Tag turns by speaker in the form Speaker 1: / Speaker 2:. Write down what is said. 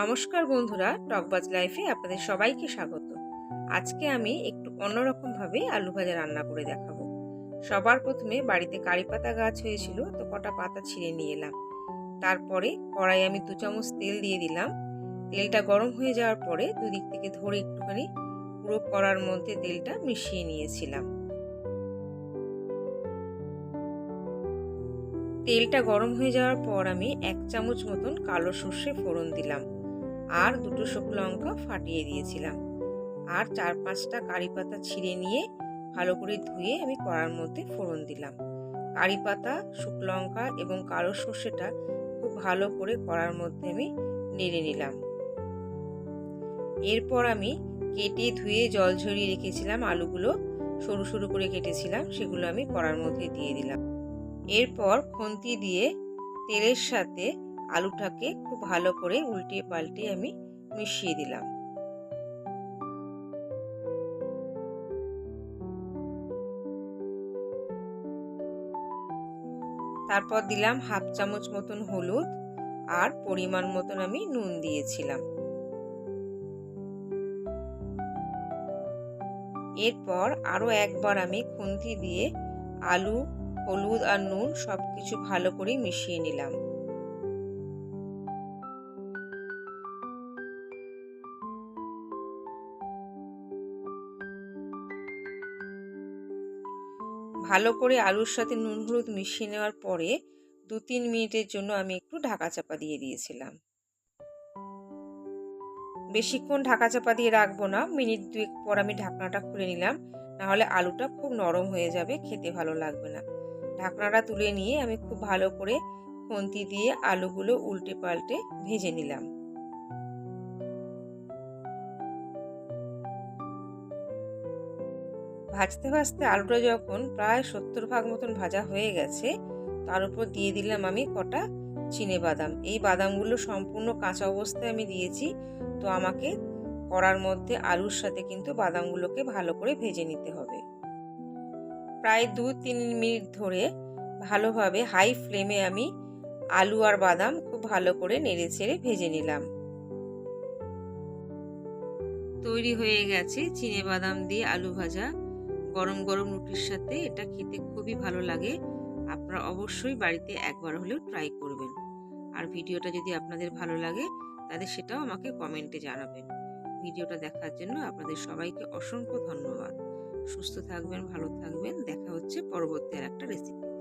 Speaker 1: নমস্কার বন্ধুরা, টকবাজ লাইফে আপনাদের সবাইকে স্বাগত। আজকে আমি একটু অন্যরকমভাবে আলু ভাজা রান্না করে দেখাবো। সবার প্রথমে বাড়িতে কারি পাতা গাছ হয়েছিল, তো কটা পাতা ছিঁড়ে নিয়ে এলাম। তারপরে কড়াই আমি দু চামচ তেল দিয়ে দিলাম। তেলটা গরম হয়ে যাওয়ার পরে দুদিক থেকে ধরে একটুখানি পুরো কড়ার মধ্যে তেলটা মিশিয়ে নিয়েছিলাম। তেলটা গরম হয়ে যাওয়ার পর আমি এক চামচ মতন কালো সর্ষে ফোড়ন দিলাম। আর দুটো শুকনো লঙ্কা ফাটিয়ে দিয়েছিলাম। আর চার পাঁচটা কারি পাতা ছিঁড়ে নিয়ে ভালো করে ধুয়ে আমি কড়ার মধ্যে ফোড়ন দিলাম। কারি পাতা, শুকনো লঙ্কা এবং কালো সর্ষেটা খুব ভালো করে কড়ার মধ্যে আমি নেড়ে নিলাম। এরপর আমি কেটে ধুয়ে জল ঝরিয়ে রেখেছিলাম আলুগুলো, সরু সরু করে কেটেছিলাম, সেগুলো আমি কড়ার মধ্যে দিয়ে দিলাম। এরপর খুন্তি দিয়ে তেলের সাথে আলুটাকে খুব ভালো করে উল্টিয়ে পাল্টে আমি মিশিয়ে দিলাম। তারপর দিলাম হাফ চামচ মতন হলুদ আর পরিমাণ মতন আমি নুন দিয়েছিলাম। এরপর আরও একবার আমি খুন্তি দিয়ে আলু, হলুদ আর নুন সব কিছু ভালো করে মিশিয়ে নিলাম। ভালো করে আলুর সাথে নুন হলুদ মিশিয়ে নেওয়ার পরে দু তিন মিনিটের জন্য আমি একটু ঢাকা চাপা দিয়ে দিয়েছিলাম। বেশিক্ষণ ঢাকা চাপা দিয়ে রাখব না, মিনিট দুয়েক পর আমি ঢাকনাটা খুলে নিলাম, নাহলে আলুটা খুব নরম হয়ে যাবে, খেতে ভালো লাগবে না। ঢাকনাটা তুলে নিয়ে আমি খুব ভালো করে খুন্তি দিয়ে আলুগুলো উল্টে পাল্টে ভেজে নিলাম। ভাজতে ভাজতে আলুটা যখন প্রায় সত্তর ভাগ মতন ভাজা হয়ে গেছে, তার উপর দিয়ে দিলাম আমি কটা চিনে বাদাম। এই বাদামগুলো সম্পূর্ণ কাঁচা অবস্থায় আমি দিয়েছি, তো আমাকে কড়ার মধ্যে আলুর সাথে কিন্তু বাদামগুলোকে ভালো করে ভেজে নিতে হবে। প্রায় দু তিন মিনিট ধরে ভালোভাবে হাই ফ্লেমে আমি আলু আর বাদাম খুব ভালো করে নেড়ে ছেড়ে ভেজে নিলাম। তৈরি হয়ে গেছে চিনে বাদাম দিয়ে আলু ভাজা। গরম গরম রুটির সাথে এটা খেতে খুবই ভালো লাগে। আপনারা অবশ্যই বাড়িতে একবার হলেও ট্রাই করবেন। আর ভিডিওটা যদি আপনাদের ভালো লাগে, তাহলে সেটাও আমাকে কমেন্টে জানাবেন। ভিডিওটা দেখার জন্য আপনাদের সবাইকে অসংখ্য ধন্যবাদ। সুস্থ থাকবেন, ভালো থাকবেন। দেখা হচ্ছে পরবর্তী আর একটা রেসিপি